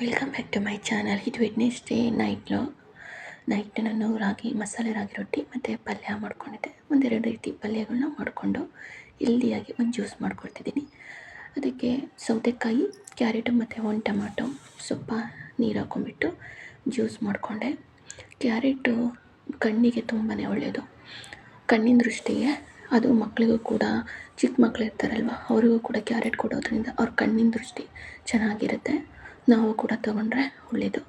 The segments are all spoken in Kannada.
Welcome back to my channel ಇದು ವೆಡ್ನೆಸ್ಡೇ ನೈಟ್ಲು ನೈಟ್ ನಾನು ರಾಗಿ ಮಸಾಲೆ ರಾಗಿ ರೊಟ್ಟಿ ಮತ್ತು ಪಲ್ಯ ಮಾಡ್ಕೊಂಡಿದ್ದೆ. ಒಂದೆರಡು ರೀತಿ ಪಲ್ಯಗಳನ್ನ ಮಾಡಿಕೊಂಡು ಹೆಲ್ದಿಯಾಗಿ ಒಂದು ಜ್ಯೂಸ್ ಮಾಡ್ಕೊಳ್ತಿದ್ದೀನಿ. ಅದಕ್ಕೆ ಸೌತೆಕಾಯಿ ಕ್ಯಾರೆಟು ಮತ್ತು ಒಂದು ಟೊಮಾಟೊ ಸ್ವಲ್ಪ ನೀರು ಹಾಕೊಂಡ್ಬಿಟ್ಟು ಜ್ಯೂಸ್ ಮಾಡಿಕೊಂಡೆ. ಕ್ಯಾರೆಟು ಕಣ್ಣಿಗೆ ತುಂಬಾ ಒಳ್ಳೆಯದು ಕಣ್ಣಿನ ದೃಷ್ಟಿಗೆ ಅದು ಮಕ್ಕಳಿಗೂ ಕೂಡ ಚಿಕ್ಕ ಮಕ್ಕಳು ಇರ್ತಾರಲ್ವ, ಅವರಿಗೂ ಕೂಡ ಕ್ಯಾರೆಟ್ ಕೊಡೋದ್ರಿಂದ ಅವ್ರ ಕಣ್ಣಿನ ದೃಷ್ಟಿ ಚೆನ್ನಾಗಿರುತ್ತೆ. ನಾವು ಕೂಡ ತೊಗೊಂಡ್ರೆ ಒಳ್ಳೆಯದು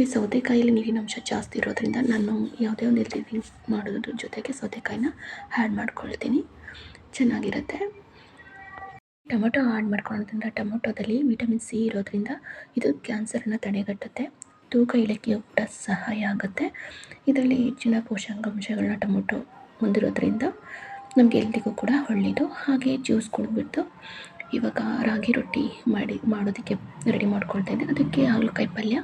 ಈ ಸೌತೆಕಾಯಲ್ಲಿ ನೀರಿನಂಶ ಜಾಸ್ತಿ ಇರೋದ್ರಿಂದ ನಾನು ಯಾವುದೇ ಒಂದು ರೀತಿ ಮಾಡೋದ್ರ ಜೊತೆಗೆ ಸೌತೆಕಾಯಿನ ಆ್ಯಡ್ ಮಾಡ್ಕೊಳ್ತೀನಿ. ಚೆನ್ನಾಗಿರುತ್ತೆ. ಟೊಮೊಟೊ ಆ್ಯಡ್ ಮಾಡ್ಕೊಳೋದ್ರಿಂದ ಟೊಮೊಟೊದಲ್ಲಿ ವಿಟಮಿನ್ ಸಿ ಇರೋದ್ರಿಂದ ಇದು ಕ್ಯಾನ್ಸರನ್ನು ತಡೆಗಟ್ಟುತ್ತೆ. ತೂಕ ಇಳಿಕೆಯು ಕೂಡ ಸಹಾಯ ಆಗುತ್ತೆ. ಇದರಲ್ಲಿ ಹೆಚ್ಚಿನ ಪೋಷಕಾಂಶಗಳನ್ನ ಟೊಮೊಟೊ ಹೊಂದಿರೋದ್ರಿಂದ ನಮಗೆ ಎಲ್ರಿಗೂ ಕೂಡ ಒಳ್ಳೆಯದು ಹಾಗೆ ಜ್ಯೂಸ್ ಕುಡಿದ್ಬಿಟ್ಟು ಇವಾಗ ರಾಗಿ ರೊಟ್ಟಿ ಮಾಡಿ, ಮಾಡೋದಕ್ಕೆ ರೆಡಿ ಮಾಡ್ಕೊಳ್ತಾ ಇದ್ದೆ. ಅದಕ್ಕೆ ಹಾಗಲಕಾಯಿ ಪಲ್ಯ,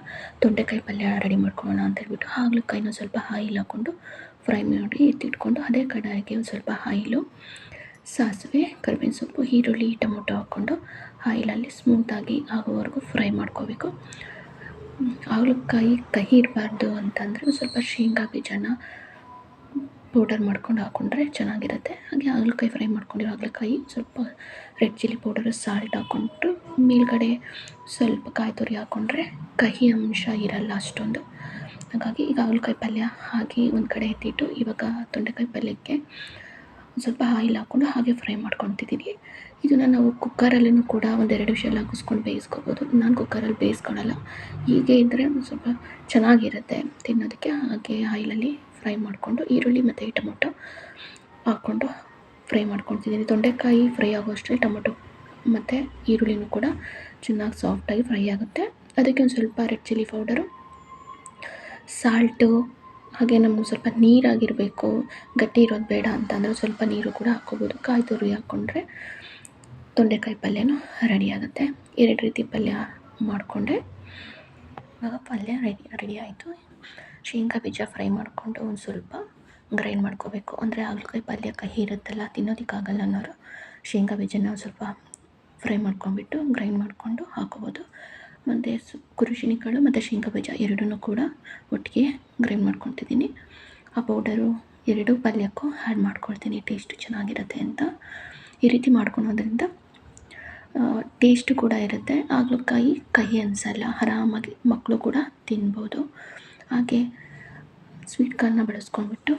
ತೊಂಡೆಕಾಯಿ ಪಲ್ಯ ರೆಡಿ ಮಾಡ್ಕೊಳ್ಳೋಣ ಅಂತ ಹೇಳ್ಬಿಟ್ಟು ಹಾಗಲಕಾಯಿನ ಸ್ವಲ್ಪ ಆಯಿಲ್ ಹಾಕ್ಕೊಂಡು ಫ್ರೈ ಮಾಡಿ ಎತ್ತಿಟ್ಕೊಂಡು ಅದೇ ಕಡಾಯಿಗೆ ಒಂದು ಸ್ವಲ್ಪ ಆಯಿಲು ಸಾಸಿವೆ, ಕರಿಬೇವಿನ ಸೊಪ್ಪು, ಈರುಳ್ಳಿ, ಟೊಮೊಟೊ ಹಾಕ್ಕೊಂಡು ಆಯಿಲಲ್ಲಿ ಸ್ಮೂತಾಗಿ ಆಗೋವರೆಗೂ ಫ್ರೈ ಮಾಡ್ಕೋಬೇಕು. ಹಾಗಲಕಾಯಿ ಕಹಿ ಇರಬಾರ್ದು ಅಂತಂದರೆ ಸ್ವಲ್ಪ ಶೇಂಗಾ ಬೀಜನ ಪೌಡರ್ ಮಾಡ್ಕೊಂಡು ಹಾಕ್ಕೊಂಡ್ರೆ ಚೆನ್ನಾಗಿರುತ್ತೆ. ಹಾಗೆ ಹಾಗಲಕಾಯಿ ಫ್ರೈ ಮಾಡ್ಕೊಂಡಿರೋ ಹಾಗಲಕಾಯಿ ಸ್ವಲ್ಪ ರೆಡ್ ಚಿಲ್ಲಿ ಪೌಡರು ಸಾಲ್ಟ್ ಹಾಕ್ಕೊಂಡು ಮೇಲುಗಡೆ ಸ್ವಲ್ಪ ಕಾಯಿ ತುರಿ ಹಾಕ್ಕೊಂಡ್ರೆ ಕಹಿ ಅಂಶ ಇರಲ್ಲ ಅಷ್ಟೊಂದು. ಹಾಗಾಗಿ ಈಗ ಹಾಗಲಕಾಯಿ ಪಲ್ಯ ಹಾಕಿ ಒಂದು ಕಡೆ ಎತ್ತಿಟ್ಟು ಇವಾಗ ತೊಂಡೆಕಾಯಿ ಪಲ್ಯಕ್ಕೆ ಸ್ವಲ್ಪ ಆಯಿಲ್ ಹಾಕ್ಕೊಂಡು ಹಾಗೆ ಫ್ರೈ ಮಾಡ್ಕೊತಿದ್ದೀನಿ ಇದನ್ನು ನಾವು ಕುಕ್ಕರಲ್ಲೂ ಕೂಡ ಒಂದೆರಡು ವಿಷಯ ಹಾಕಿಸ್ಕೊಂಡು ಬೇಯಿಸ್ಕೋಬೋದು. ನಾನು ಕುಕ್ಕರಲ್ಲಿ ಬೇಯಿಸ್ಕೊಳಲ್ಲ. ಹೀಗೆ ಇದ್ದರೆ ಸ್ವಲ್ಪ ಚೆನ್ನಾಗಿರುತ್ತೆ ತಿನ್ನೋದಕ್ಕೆ. ಹಾಗೆ ಆಯಿಲಲ್ಲಿ ಫ್ರೈ ಮಾಡಿಕೊಂಡು ಈರುಳ್ಳಿ ಮತ್ತು ಟೊಮೊಟೊ ಹಾಕ್ಕೊಂಡು ಫ್ರೈ ಮಾಡ್ಕೊಳ್ತಿದ್ದೀನಿ. ತೊಂಡೆಕಾಯಿ ಫ್ರೈ ಆಗೋಷ್ಟರಲ್ಲಿ ಟೊಮೊಟೊ ಮತ್ತು ಈರುಳ್ಳಿನೂ ಕೂಡ ಚೆನ್ನಾಗಿ ಸಾಫ್ಟಾಗಿ ಫ್ರೈ ಆಗುತ್ತೆ. ಅದಕ್ಕೆ ಒಂದು ಸ್ವಲ್ಪ ರೆಡ್ ಚಿಲ್ಲಿ ಪೌಡರು ಸಾಲ್ಟು ಹಾಗೆ ನಮ್ಗೆ ಸ್ವಲ್ಪ ನೀರಾಗಿರಬೇಕು. ಗಟ್ಟಿ ಇರೋದು ಬೇಡ ಅಂತಂದರೆ ಸ್ವಲ್ಪ ನೀರು ಕೂಡ ಹಾಕ್ಕೋಬೋದು. ಕಾಯಿ ತುರಿ ಹಾಕ್ಕೊಂಡ್ರೆ ತೊಂಡೆಕಾಯಿ ಪಲ್ಯನೂ ರೆಡಿ ಆಗುತ್ತೆ. ಎರಡು ರೀತಿ ಪಲ್ಯ ಮಾಡಿಕೊಂಡೆ. ಆಗ ಪಲ್ಯ ರೆಡಿ ರೆಡಿ ಆಯಿತು. ಶೇಂಗಾ ಬೀಜ ಫ್ರೈ ಮಾಡಿಕೊಂಡು ಒಂದು ಸ್ವಲ್ಪ ಗ್ರೈಂಡ್ ಮಾಡ್ಕೋಬೇಕು. ಅಂದರೆ ಹಾಗಲಕಾಯಿ ಪಲ್ಯ ಕಹಿ ಇರುತ್ತಲ್ಲ, ತಿನ್ನೋದಕ್ಕಾಗಲ್ಲ ಅನ್ನೋರು ಶೇಂಗಾ ಬೀಜನ ಒಂದು ಸ್ವಲ್ಪ ಫ್ರೈ ಮಾಡ್ಕೊಂಡ್ಬಿಟ್ಟು ಗ್ರೈಂಡ್ ಮಾಡಿಕೊಂಡು ಹಾಕೋಬೋದು. ಮತ್ತು ಸು ಕುರುಶಿನಿ ಕಾಳು ಮತ್ತು ಶೇಂಗಾ ಬೀಜ ಎರಡನ್ನೂ ಕೂಡ ಒಟ್ಟಿಗೆ ಗ್ರೈಂಡ್ ಮಾಡ್ಕೊತಿದ್ದೀನಿ ಆ ಪೌಡರು ಎರಡು ಪಲ್ಯಕ್ಕೂ ಆ್ಯಡ್ ಮಾಡ್ಕೊಳ್ತೀನಿ. ಟೇಸ್ಟು ಚೆನ್ನಾಗಿರುತ್ತೆ ಅಂತ. ಈ ರೀತಿ ಮಾಡ್ಕೊಳೋದ್ರಿಂದ ಟೇಸ್ಟು ಕೂಡ ಇರುತ್ತೆ. ಹಾಗಲಕಾಯಿ ಕಹಿ ಅನಿಸಲ್ಲ, ಆರಾಮಾಗಿ ಮಕ್ಕಳು ಕೂಡ ತಿನ್ಬೋದು. ಹಾಗೆ ಸ್ವೀಟ್ ಕಾರ್ನ ಬಳಸ್ಕೊಂಡ್ಬಿಟ್ಟು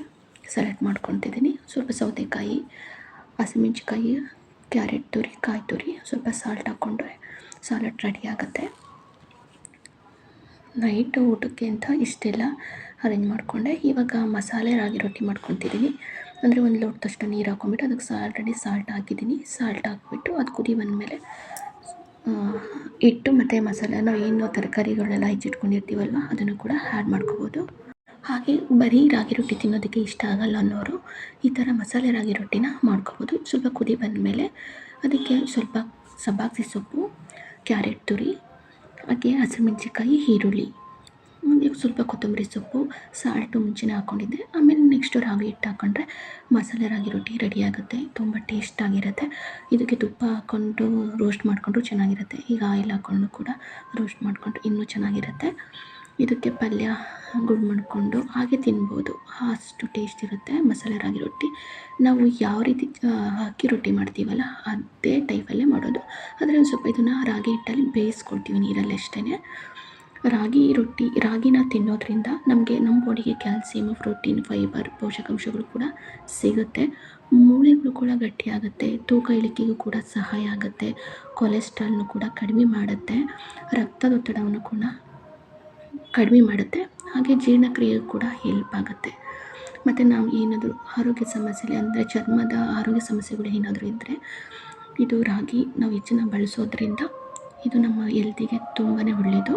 ಸೆಲೆಕ್ಟ್ ಮಾಡ್ಕೊತಿದ್ದೀನಿ ಸ್ವಲ್ಪ ಸೌತೆಕಾಯಿ ಹಸಿಮೆಣ್ಸಿಕಾಯಿ ಕ್ಯಾರೆಟ್ ತುರಿ, ಕಾಯಿ ತುರಿ ಸ್ವಲ್ಪ ಸಾಲ್ಟ್ ಹಾಕ್ಕೊಂಡ್ರೆ ಸಾಲಡ್ ರೆಡಿ ಆಗುತ್ತೆ. ನೈಟ್ ಊಟಕ್ಕೆ ಅಂತ ಇಷ್ಟೆಲ್ಲ ಅರೇಂಜ್ ಮಾಡಿಕೊಂಡೆ. ಇವಾಗ ಮಸಾಲೆ ರಾಗಿ ರೊಟ್ಟಿ ಮಾಡ್ಕೊತಿದ್ದೀನಿ ಅಂದರೆ ಒಂದು ಲೋಟದಷ್ಟು ನೀರು ಹಾಕ್ಕೊಂಬಿಟ್ಟು ಅದಕ್ಕೆ ಸಾ ಆಲ್ರೆಡಿ ಸಾಲ್ಟ್ ಹಾಕಿದ್ದೀನಿ. ಸಾಲ್ಟ್ ಹಾಕ್ಬಿಟ್ಟು ಅದು ಕುದಿ ಬಂದಮೇಲೆ ಹಿಟ್ಟು ಮತ್ತು ಮಸಾಲೆನ ಏನು ತರಕಾರಿಗಳೆಲ್ಲ ಹೆಚ್ಚಿಟ್ಕೊಂಡಿರ್ತೀವಲ್ವ, ಅದನ್ನು ಕೂಡ ಆ್ಯಡ್ ಮಾಡ್ಕೋಬೋದು. ಹಾಗೆ ಬರೀ ರಾಗಿ ರೊಟ್ಟಿ ತಿನ್ನೋದಕ್ಕೆ ಇಷ್ಟ ಆಗಲ್ಲ ಅನ್ನೋರು ಈ ಥರ ಮಸಾಲೆ ರಾಗಿ ರೊಟ್ಟಿನ ಮಾಡ್ಕೋಬೋದು. ಸ್ವಲ್ಪ ಕುದಿ ಬಂದಮೇಲೆ ಅದಕ್ಕೆ ಸ್ವಲ್ಪ ಸಬ್ಬಾಕ್ಸಿ ಸೊಪ್ಪು, ಕ್ಯಾರೆಟ್ ತುರಿ, ಹಾಗೆ ಹಸಿಮೆಣ್ಸಿಕಾಯಿ ಈರುಳ್ಳಿ. ಸ್ವಲ್ಪ ಕೊತ್ತಂಬರಿ ಸೊಪ್ಪು, ಸಾಲ್ಟು ಮುಂಚೆನೇ ಹಾಕ್ಕೊಂಡಿದ್ದೆ ಆಮೇಲೆ ನೆಕ್ಸ್ಟು ರಾಗಿ ಹಿಟ್ಟು ಹಾಕ್ಕೊಂಡ್ರೆ ಮಸಾಲೆ ರಾಗಿ ರೊಟ್ಟಿ ರೆಡಿ ಆಗುತ್ತೆ. ತುಂಬ ಟೇಸ್ಟಾಗಿರುತ್ತೆ ಇದಕ್ಕೆ ತುಪ್ಪ ಹಾಕ್ಕೊಂಡು ರೋಸ್ಟ್ ಮಾಡಿಕೊಂಡ್ರು ಚೆನ್ನಾಗಿರುತ್ತೆ. ಈಗ ಆಯಿಲ್ ಹಾಕ್ಕೊಂಡು ಕೂಡ ರೋಸ್ಟ್ ಮಾಡಿಕೊಂಡ್ರು ಇನ್ನೂ ಚೆನ್ನಾಗಿರುತ್ತೆ. ಇದಕ್ಕೆ ಪಲ್ಯ, ಗುಡ್ ಮಾಡಿಕೊಂಡು ಹಾಗೆ ತಿನ್ಬೋದು. ಅಷ್ಟು ಟೇಸ್ಟ್ ಇರುತ್ತೆ ಮಸಾಲೆ ರಾಗಿ ರೊಟ್ಟಿ. ನಾವು ಯಾವ ರೀತಿ ಅಕ್ಕಿ ರೊಟ್ಟಿ ಮಾಡ್ತೀವಲ್ಲ ಅದೇ ಟೈಪಲ್ಲೇ ಮಾಡೋದು. ಆದರೆ ಒಂದು ಸ್ವಲ್ಪ ಇದನ್ನು ರಾಗಿ ಹಿಟ್ಟಲ್ಲಿ ಬೇಯಿಸ್ಕೊಳ್ತೀವಿ ನೀರಲ್ಲಿ ಅಷ್ಟೇ ರಾಗಿ ರೊಟ್ಟಿ, ರಾಗಿನ ತಿನ್ನೋದ್ರಿಂದ ನಮಗೆ ನಮ್ಮ ಬಾಡಿಗೆ ಕ್ಯಾಲ್ಸಿಯಮ್ ಪ್ರೋಟೀನ್ ಫೈಬರ್ ಪೋಷಕಾಂಶಗಳು ಕೂಡ ಸಿಗುತ್ತೆ. ಮೂಳೆಗಳು ಕೂಡ ಗಟ್ಟಿಯಾಗುತ್ತೆ, ತೂಕ ಇಳಿಕೆಗೂ ಕೂಡ ಸಹಾಯ ಆಗುತ್ತೆ ಕೊಲೆಸ್ಟ್ರಾಲ್ನು ಕೂಡ ಕಡಿಮೆ ಮಾಡುತ್ತೆ, ರಕ್ತದೊತ್ತಡವನ್ನು ಕೂಡ ಕಡಿಮೆ ಮಾಡುತ್ತೆ, ಹಾಗೆ ಜೀರ್ಣಕ್ರಿಯೆಗೂ ಕೂಡ ಹೆಲ್ಪ್ ಆಗುತ್ತೆ. ಮತ್ತು ನಾವು ಏನಾದರೂ ಆರೋಗ್ಯ ಸಮಸ್ಯೆ ಅಂದರೆ ಚರ್ಮದ ಆರೋಗ್ಯ ಸಮಸ್ಯೆಗಳು ಏನಾದರೂ ಇದ್ದರೆ ಇದು ರಾಗಿ ನಾವು ಹೆಚ್ಚಿನ ಬಳಸೋದ್ರಿಂದ ಇದು ನಮ್ಮ ಹೆಲ್ತಿಗೆ ತುಂಬಾ ಒಳ್ಳೆಯದು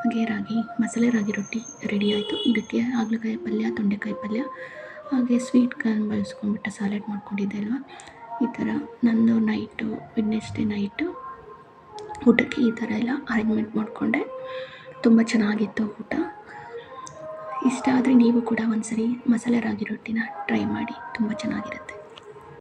ಹಾಗೆ ರಾಗಿ, ಮಸಾಲೆ ರಾಗಿ ರೊಟ್ಟಿ ರೆಡಿ ಆಯಿತು. ಇದಕ್ಕೆ ಹಾಗಲಕಾಯಿ ಪಲ್ಯ, ತೊಂಡೆಕಾಯಿ ಪಲ್ಯ, ಹಾಗೆ ಸ್ವೀಟ್ ಕಾರ್ನ್ ಬಳಸ್ಕೊಂಡ್ಬಿಟ್ಟು ಸ್ಯಾಲೆಡ್ ಮಾಡ್ಕೊಂಡಿದ್ದೆ ಅಲ್ವಾ? ಈ ಥರ ನಂದು ನೈಟು ವೆಡ್ನೆಸ್ಡೇ ನೈಟು ಊಟಕ್ಕೆ ಈ ಥರ ಎಲ್ಲ ಅರೇಂಜ್ಮೆಂಟ್ ಮಾಡಿಕೊಂಡೆ. ತುಂಬ ಚೆನ್ನಾಗಿತ್ತು ಊಟ. ಇಷ್ಟ ಆದರೆ ನೀವು ಕೂಡ ಒಂದ್ಸರಿ ಮಸಾಲೆ ರಾಗಿ ರೊಟ್ಟಿನ ಟ್ರೈ ಮಾಡಿ. ತುಂಬ ಚೆನ್ನಾಗಿರುತ್ತೆ.